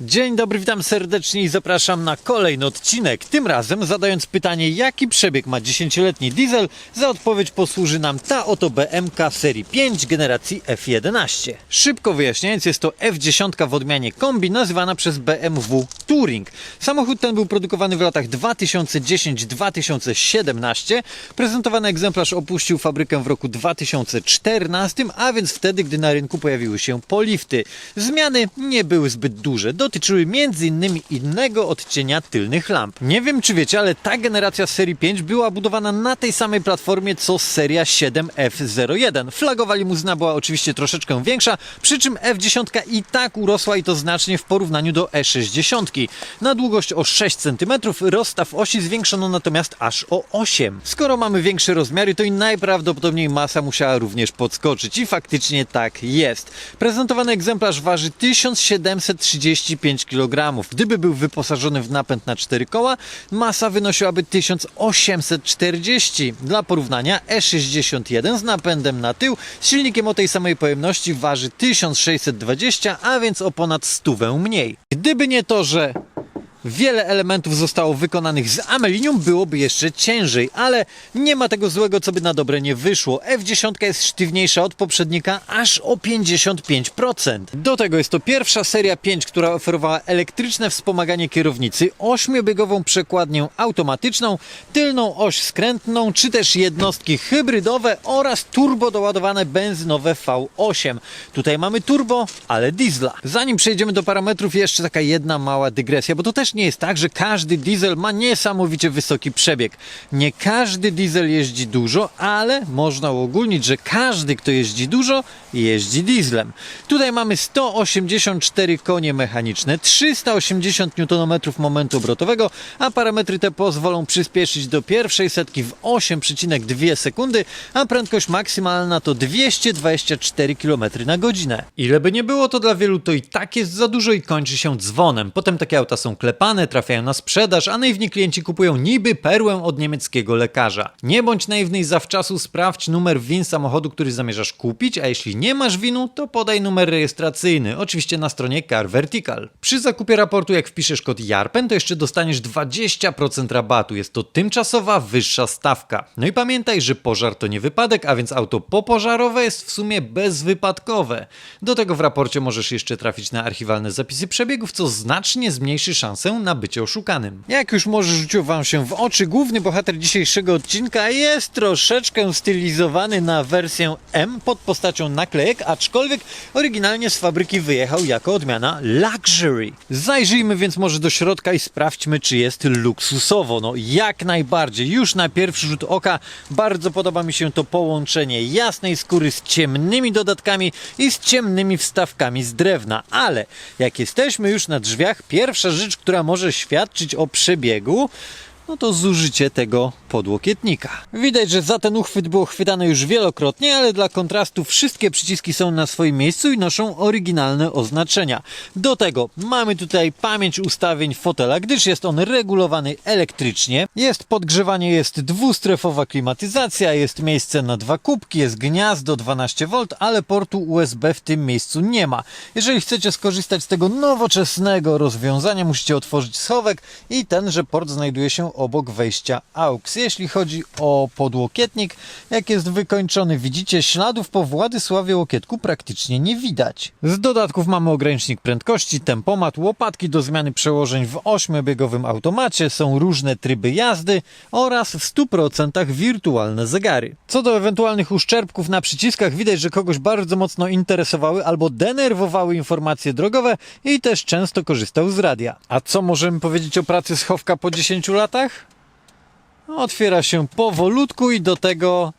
Dzień dobry, witam serdecznie i zapraszam na kolejny odcinek. Tym razem zadając pytanie, jaki przebieg ma 10-letni diesel, za odpowiedź posłuży nam ta oto BMK serii 5 generacji F11. Szybko wyjaśniając, jest to F10 w odmianie kombi nazywana przez BMW Touring. Samochód ten był produkowany w latach 2010-2017. Prezentowany egzemplarz opuścił fabrykę w roku 2014, a więc wtedy, gdy na rynku pojawiły się polifty. Zmiany nie były zbyt duże, dotyczyły m.in. innego odcienia tylnych lamp. Nie wiem czy wiecie, ale ta generacja serii 5 była budowana na tej samej platformie co seria 7F01. Flagowa limuzyna była oczywiście troszeczkę większa, przy czym F10 i tak urosła i to znacznie w porównaniu do E60. Na długość o 6 cm, rozstaw osi zwiększono natomiast aż o 8. Skoro mamy większe rozmiary, to i najprawdopodobniej masa musiała również podskoczyć i faktycznie tak jest. Prezentowany egzemplarz waży 1735 kg. Gdyby był wyposażony w napęd na 4 koła, masa wynosiłaby 1840. Dla porównania E61 z napędem na tył z silnikiem o tej samej pojemności waży 1620, a więc o ponad stówę mniej. Gdyby nie to, że Wiele elementów zostało wykonanych z amelinium, byłoby jeszcze ciężej, ale nie ma tego złego, co by na dobre nie wyszło. F10 jest sztywniejsza od poprzednika aż o 55%. Do tego jest to pierwsza seria 5, która oferowała elektryczne wspomaganie kierownicy, ośmiobiegową przekładnię automatyczną, tylną oś skrętną, czy też jednostki hybrydowe oraz turbo doładowane benzynowe V8. Tutaj mamy turbo, ale diesla. Zanim przejdziemy do parametrów, jeszcze taka jedna mała dygresja, bo to też nie jest tak, że każdy diesel ma niesamowicie wysoki przebieg. Nie każdy diesel jeździ dużo, ale można uogólnić, że każdy, kto jeździ dużo, jeździ dieslem. Tutaj mamy 184 konie mechaniczne, 380 Nm momentu obrotowego, a parametry te pozwolą przyspieszyć do pierwszej setki w 8,2 sekundy, a prędkość maksymalna to 224 km na godzinę. Ile by nie było, to dla wielu to i tak jest za dużo i kończy się dzwonem. Potem takie auta są klepane, trafiają na sprzedaż, a naiwni klienci kupują niby perłę od niemieckiego lekarza. Nie bądź naiwny i zawczasu sprawdź numer WIN samochodu, który zamierzasz kupić, a jeśli nie masz winu, to podaj numer rejestracyjny, oczywiście na stronie Car Vertical. Przy zakupie raportu, jak wpiszesz kod JARPEN, to jeszcze dostaniesz 20% rabatu. Jest to tymczasowa, wyższa stawka. No i pamiętaj, że pożar to nie wypadek, a więc auto popożarowe jest w sumie bezwypadkowe. Do tego w raporcie możesz jeszcze trafić na archiwalne zapisy przebiegów, co znacznie zmniejszy szansę na bycie oszukanym. Jak już może rzuciło wam się w oczy, główny bohater dzisiejszego odcinka jest troszeczkę stylizowany na wersję M pod postacią naklejek, aczkolwiek oryginalnie z fabryki wyjechał jako odmiana Luxury. Zajrzyjmy więc może do środka i sprawdźmy, czy jest luksusowo. No jak najbardziej. Już na pierwszy rzut oka bardzo podoba mi się to połączenie jasnej skóry z ciemnymi dodatkami i z ciemnymi wstawkami z drewna. Ale jak jesteśmy już na drzwiach, pierwsza rzecz, która może świadczyć o przebiegu, no to zużycie tego podłokietnika. Widać, że za ten uchwyt było chwytane już wielokrotnie, ale dla kontrastu wszystkie przyciski są na swoim miejscu i noszą oryginalne oznaczenia. Do tego mamy tutaj pamięć ustawień fotela, gdyż jest on regulowany elektrycznie. Jest podgrzewanie, jest dwustrefowa klimatyzacja, jest miejsce na dwa kubki, jest gniazdo 12V, ale portu USB w tym miejscu nie ma. Jeżeli chcecie skorzystać z tego nowoczesnego rozwiązania, musicie otworzyć schowek i tenże port znajduje się obok wejścia AUX. Jeśli chodzi o podłokietnik, jak jest wykończony, widzicie, śladów po Władysławie Łokietku praktycznie nie widać. Z dodatków mamy ogranicznik prędkości, tempomat, łopatki do zmiany przełożeń w ośmiobiegowym automacie, są różne tryby jazdy oraz w 100% wirtualne zegary. Co do ewentualnych uszczerbków na przyciskach, widać, że kogoś bardzo mocno interesowały albo denerwowały informacje drogowe i też często korzystał z radia. A co możemy powiedzieć o pracy schowka po 10 latach? Otwiera się powolutku i do tego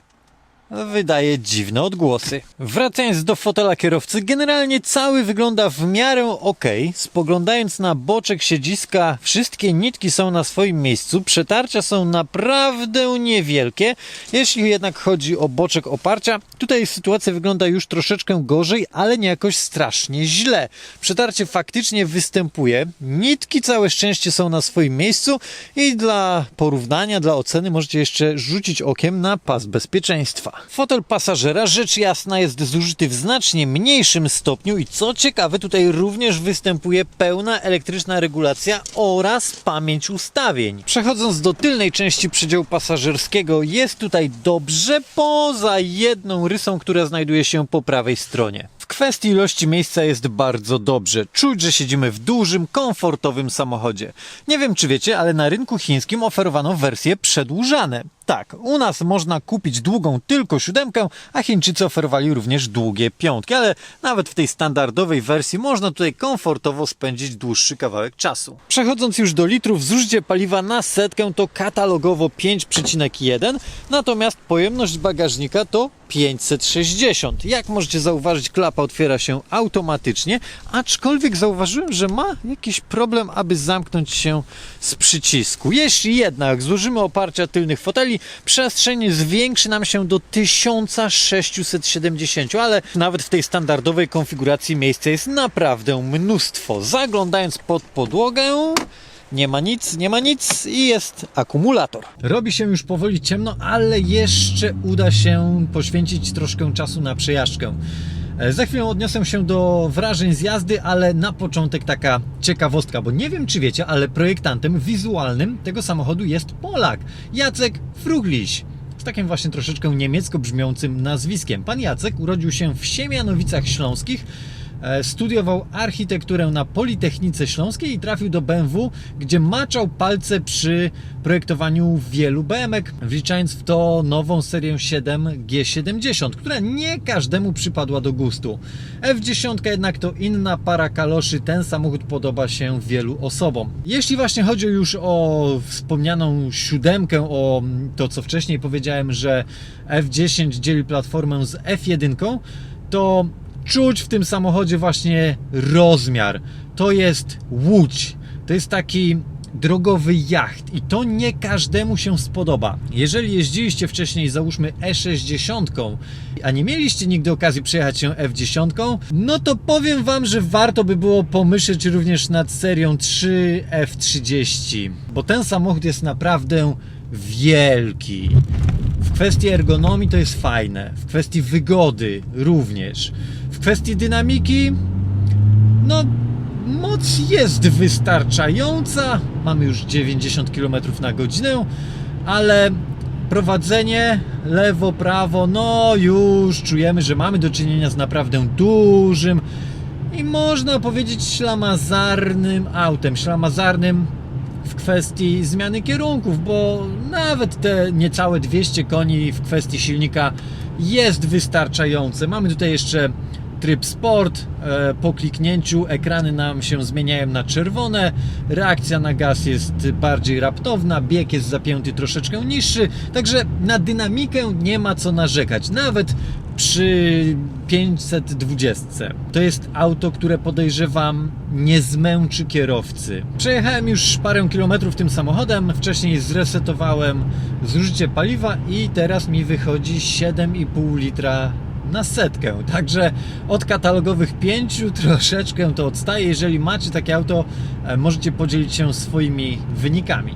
wydaje dziwne odgłosy. Wracając do fotela kierowcy, generalnie cały wygląda w miarę ok. Spoglądając na boczek siedziska, wszystkie nitki są na swoim miejscu, przetarcia są naprawdę niewielkie. Jeśli jednak chodzi o boczek oparcia, tutaj sytuacja wygląda już troszeczkę gorzej, ale nie jakoś strasznie źle. Przetarcie faktycznie występuje, nitki całe szczęście są na swoim miejscu i dla porównania, dla oceny możecie jeszcze rzucić okiem na pas bezpieczeństwa. Fotel pasażera rzecz jasna jest zużyty w znacznie mniejszym stopniu i co ciekawe tutaj również występuje pełna elektryczna regulacja oraz pamięć ustawień. Przechodząc do tylnej części przedziału pasażerskiego jest tutaj dobrze poza jedną rysą, która znajduje się po prawej stronie. W kwestii ilości miejsca jest bardzo dobrze. Czuć, że siedzimy w dużym, komfortowym samochodzie. Nie wiem, czy wiecie, ale na rynku chińskim oferowano wersje przedłużane. Tak, u nas można kupić długą tylko siódemkę, a Chińczycy oferowali również długie piątki, ale nawet w tej standardowej wersji można tutaj komfortowo spędzić dłuższy kawałek czasu. Przechodząc już do litrów, zużycie paliwa na setkę to katalogowo 5,1, natomiast pojemność bagażnika to 560. Jak możecie zauważyć, klapa otwiera się automatycznie, aczkolwiek zauważyłem, że ma jakiś problem, aby zamknąć się z przycisku. Jeśli jednak złożymy oparcia tylnych foteli, przestrzeń zwiększy nam się do 1670, ale nawet w tej standardowej konfiguracji miejsca jest naprawdę mnóstwo. Zaglądając pod podłogę, nie ma nic, nie ma nic i jest akumulator. Robi się już powoli ciemno, ale jeszcze uda się poświęcić troszkę czasu na przejażdżkę. E, Za chwilę odniosę się do wrażeń z jazdy, ale na początek taka ciekawostka, bo nie wiem czy wiecie, ale projektantem wizualnym tego samochodu jest Polak, Jacek Frugliś. Z takim właśnie troszeczkę niemiecko brzmiącym nazwiskiem. Pan Jacek urodził się w Siemianowicach Śląskich, Studiował architekturę na Politechnice Śląskiej i trafił do BMW, gdzie maczał palce przy projektowaniu wielu BMek, wliczając w to nową serię 7 G70, która nie każdemu przypadła do gustu. F10 jednak to inna para kaloszy, ten samochód podoba się wielu osobom. Jeśli właśnie chodzi już o wspomnianą siódemkę, o to co wcześniej powiedziałem, że F10 dzieli platformę z F1, to czuć w tym samochodzie właśnie rozmiar. To jest łódź. To jest taki drogowy jacht i to nie każdemu się spodoba. Jeżeli jeździliście wcześniej załóżmy E60, a nie mieliście nigdy okazji przejechać się F10, no to powiem Wam, że warto by było pomyśleć również nad serią 3 F30, bo ten samochód jest naprawdę wielki. W kwestii ergonomii to jest fajne, w kwestii wygody również. Kwestii dynamiki, no moc jest wystarczająca. Mamy już 90 km na godzinę, ale prowadzenie lewo, prawo, no już czujemy, że mamy do czynienia z naprawdę dużym i można powiedzieć ślamazarnym autem. Ślamazarnym w kwestii zmiany kierunków, bo nawet te niecałe 200 koni w kwestii silnika jest wystarczające. Mamy tutaj jeszcze tryb sport. E, Po kliknięciu ekrany nam się zmieniają na czerwone. Reakcja na gaz jest bardziej raptowna, bieg jest zapięty troszeczkę niższy, także na dynamikę nie ma co narzekać. Nawet przy 520. To jest auto, które podejrzewam nie zmęczy kierowcy. Przejechałem już parę kilometrów tym samochodem, wcześniej zresetowałem zużycie paliwa i teraz mi wychodzi 7,5 litra na setkę. Także od katalogowych 5 troszeczkę to odstaje. Jeżeli macie takie auto, e, możecie podzielić się swoimi wynikami.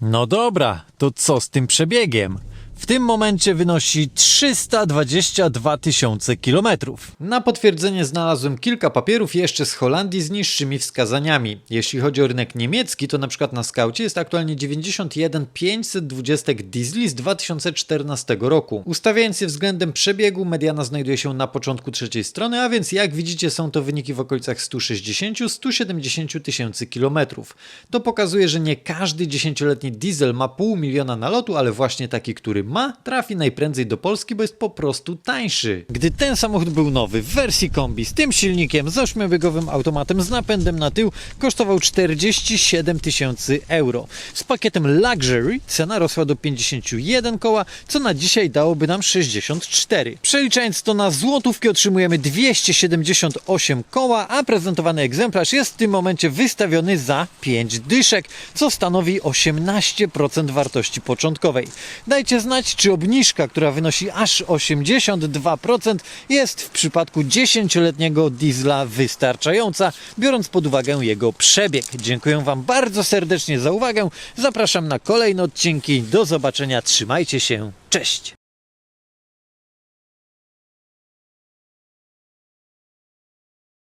No dobra, to co z tym przebiegiem? W tym momencie wynosi 322 tysiące kilometrów. Na potwierdzenie znalazłem kilka papierów jeszcze z Holandii z niższymi wskazaniami. Jeśli chodzi o rynek niemiecki, to na przykład na skaucie jest aktualnie 91 520 diesli z 2014 roku. Ustawiając je względem przebiegu, mediana znajduje się na początku trzeciej strony, a więc jak widzicie są to wyniki w okolicach 160-170 tysięcy kilometrów. To pokazuje, że nie każdy 10-letni diesel ma pół miliona nalotu, ale właśnie taki, który ma, trafi najprędzej do Polski, bo jest po prostu tańszy. Gdy ten samochód był nowy w wersji kombi z tym silnikiem, z 8-biegowym automatem z napędem na tył, kosztował 47 tysięcy euro. Z pakietem Luxury cena rosła do 51 koła, co na dzisiaj dałoby nam 64. Przeliczając to na złotówki otrzymujemy 278 koła, a prezentowany egzemplarz jest w tym momencie wystawiony za 5 dyszek, co stanowi 18% wartości początkowej. Dajcie znać, czy obniżka, która wynosi aż 82%, jest w przypadku 10-letniego diesla wystarczająca, biorąc pod uwagę jego przebieg. Dziękuję Wam bardzo serdecznie za uwagę. Zapraszam na kolejne odcinki. Do zobaczenia. Trzymajcie się. Cześć!